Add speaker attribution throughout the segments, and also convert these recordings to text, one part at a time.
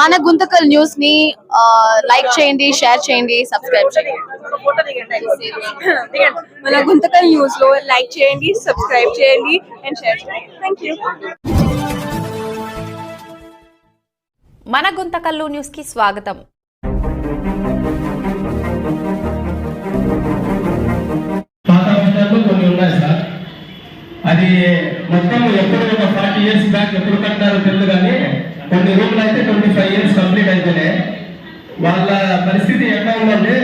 Speaker 1: మన గుంతకల్ న్యూస్ని లైక్ చేయండి షేర్ చేయండి సబ్స్క్రైబ్ చేయండి.
Speaker 2: మన గుంతకల్ న్యూస్లో లైక్ చేయండి సబ్స్క్రైబ్ చేయండి అండ్ షేర్ చేయండి. థ్యాంక్ యూ
Speaker 3: మన గుంతకల్లు న్యూస్కి స్వాగతం.
Speaker 4: పాత బస్టాండ్లో కొన్ని ఉన్నాయి సార్. అది మొత్తం ఎప్పుడు ఒక ఫార్టీ ఇయర్స్ బ్యాక్ ఎప్పుడు కట్టారో తెలియదు కానీ కొన్ని రూమ్లు అయితే ట్వంటీ ఫైవ్ ఇయర్స్ కంప్లీట్ అయితేనే వాళ్ళ పరిస్థితి ఎలా ఉందంటే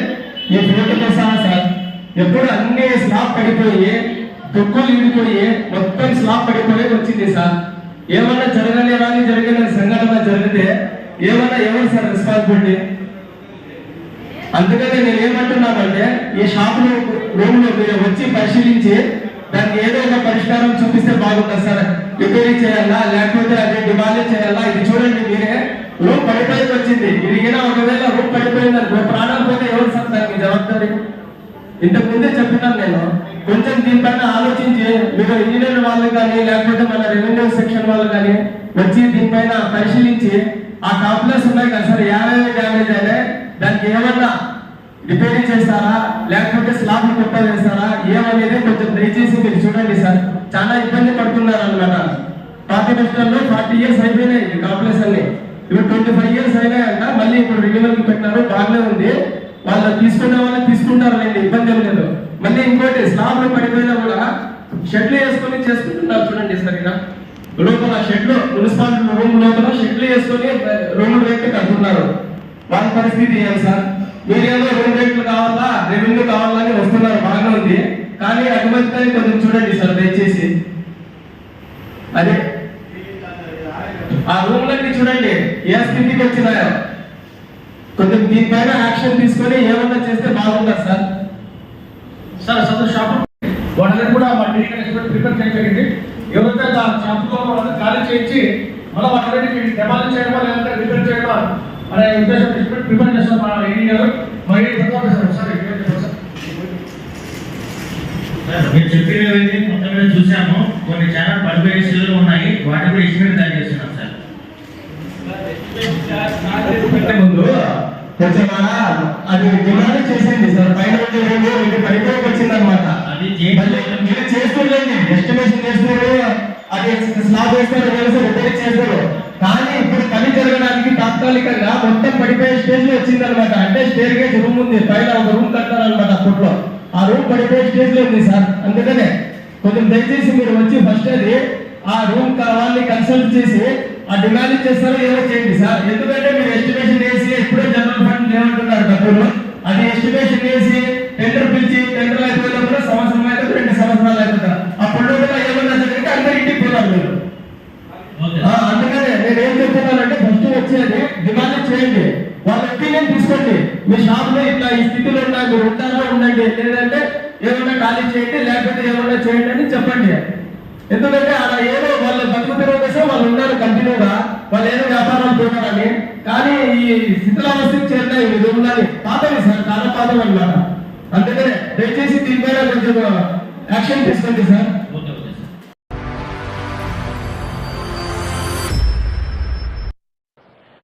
Speaker 4: ఈ ఫోటోతో సహా సార్ ఎప్పుడు అన్ని స్లాబ్ పడిపోయి దుక్కులు ఇడిపోయి మొత్తం స్లాబ్ పడిపోయి వచ్చింది సార్. ఏమన్నా జరగలేదని జరిగిన సంఘటన జరిగితే ఏమన్నా ఎవరు సార్ రెస్పాన్సిబిలిటీ అందుకని నేను ఏమంటున్నానంటే ఈ షాప్లో రూమ్లో మీరు వచ్చి పరిశీలించి దానికి ఏదో ఒక పరిష్కారం చూపిస్తే బాగుంటుంది సార్. రిపేరీ చేయాలా లేకపోతే అదే డిమాండ్ చేయాలా? ఇది చూడండి మీరే. రూమ్ పడిపోయి వచ్చింది. ఇది ఒకవేళ రూమ్ పడిపోయింది అనుకో ప్రాణాలు పోతే ఎవరు సార్ దానికి జవాబారి ఇంతకు ముందే చెప్పినాను నేను. కొంచెం దీనిపైన ఆలోచించి మీరు ఇంజనీర్ వాళ్ళు కానీ లేకపోతే మన రెవెన్యూ సెక్షన్ వాళ్ళు కానీ వచ్చి దీనిపైన పరిశీలించి ఆ కాంప్లెక్స్ ఉన్నాయి కదా సార్ యాభై డ్యామేజ్ అయితే దానికి ఏమన్నా రిపేరింగ్ చేస్తారా? లేకపోతే స్లాబ్ కొత్త చేస్తారా? ఏమనేది కొంచెం దయచేసి మీరు చూడండి సార్. చాలా ఇబ్బంది పడుతున్నారు అనమాట పాత బస్టాండ్లో ఫార్టీ ఇయర్స్ అయిపోయినాయి ఈ కాంప్లెక్స్ అన్ని. ఇప్పుడు ట్వంటీ ఫైవ్ ఇయర్స్ అయినాయంట. మళ్ళీ ఇప్పుడు రెన్యువల్ పెట్టినారు. బాగానే ఉంది. వాళ్ళు తీసుకునే వాళ్ళు తీసుకుంటారు లేండి ఇబ్బంది ఏం లేదు. మళ్ళీ ఇంకోటి స్లాబ్లో పడిపోయినా కూడా షెడ్లు వేసుకొని చేసుకుంటున్నారు చూడండి సార్ సరిగా లోపల షెడ్లు మున్సిపాలిటీ రూమ్ లోపల షెడ్లు వేసుకొని రూమ్ రేట్లు కడుతున్నారు. వాళ్ళ పరిస్థితి ఏం సార్? మీరేదో రూమ్ రేట్లు కావాలా? రెవెన్యూ కావాలా అని వస్తున్నారు బాగానే ఉంది. కానీ అటువంటి కొంచెం చూడండి సార్ దయచేసి. అదే. ఆ రూమ్లన్నీ చూడండి. ఏ స్థితికి వచ్చినాయో. కొంచెం దీనిపైన యాక్షన్ తీసుకొని ఏమన్నా చేస్తే బాగుంటుంది సార్.
Speaker 5: సార్ అసలు షాప్ వాళ్ళని కూడా మా మెడికల్ ప్రిపేర్ చేయగలిగింది ఎవరైతే ఆ షాప్లో వాళ్ళని ఖాళీ చేయించి మళ్ళీ వాళ్ళని డెమాలిష్ చేయడం లేదంటే రిపేర్ చేయడం అనే ఉద్దేశం ఎక్స్పర్ట్ ప్రిపేర్ చేస్తాం మా ఏఈ గారు. మా ఏఈ ప్రతాప్ సార్ ఒకసారి explain చేయండి సార్.
Speaker 6: సార్, మీరు చెప్పినవన్నీ మొత్తం మీద చూసాము. కొన్ని చాలా స్టిల్లు ఉన్నాయి. వాటి కూడా ఎస్టిమేట్ తయారు చేస్తున్నాం సార్.
Speaker 4: ముందు కొంచెం అలా అది డిమాండ్ చేసింది సార్. పైన ఉండే రూమ్ ఇది పడిపోయి వచ్చింది అనమాట
Speaker 6: అది చేయండి.
Speaker 4: మీరు చేస్తుండండి. ఎస్టిమేషన్ చేస్తారు అది స్లాబ్ వేస్తారు రిపేర్ చేస్తారు. జరగడానికి తాత్కాలికంగా మొత్తం పడిపోయే స్టేజ్లో వచ్చింది అనమాట అంటే స్టేర్ గేజ్ రూమ్ ఉంది పైన ఒక రూమ్ కట్టారనమాట అప్పట్లో ఆ రూమ్ పడిపోయే స్టేజ్లో ఉంది సార్. అందుకనే కొంచెం దయచేసి మీరు వచ్చి ఫస్ట్ అది ఆ రూమ్ కావాలని కన్సల్ట్ చేసి ఆ డిమాండ్ చేస్తారో ఏదో చేయండి సార్. ఎందుకంటే మీరు ఎస్టిమేషన్ వేసి ఇప్పుడే జనరల్ ఫండ్ ఏమంటున్నారు డబ్బులు అది ఎస్టిమేషన్ వేసి టెండర్ పిలిచి టెండర్ అయిపోయినప్పుడు సంవత్సరం అయితే రెండు సంవత్సరాలు అయిపోతారు అప్పుడు కూడా ఏమన్నా జరిగితే అందరు ఇంటికి పోతారు మీరు
Speaker 6: ఓకే
Speaker 4: ఆ, అందుకనే నేను ఏం చెప్తున్నానంటే ఫస్ట్ వచ్చేది డిమాండ్ చేయండి వాళ్ళ ఒపీనియన్ తీసుకోండి మీ షాప్లో ఇట్లా ఈ స్థితిలో ఉన్నా మీరు ఉంటారో ఉండండి. లేదంటే ఏమన్నా ఖాళీ చేయండి లేకపోతే ఏమన్నా చేయండి అని చెప్పండి. ఎందుకంటే అలా ఏదో వాళ్ళ బతుకు తెరువు కోసం వాళ్ళు ఉన్నారు కంటిన్యూగా. వాళ్ళు ఏదో వ్యాపారాలు పోతారని కానీ ఈ స్థితిలావస్థకి చేరినాయి ఇది ఉండాలి పాతవి సార్ చాలా పాతవి అన్నమాట. అందుకనే దయచేసి దీనిపైన కొంచెం యాక్షన్ తీసుకోండి సార్.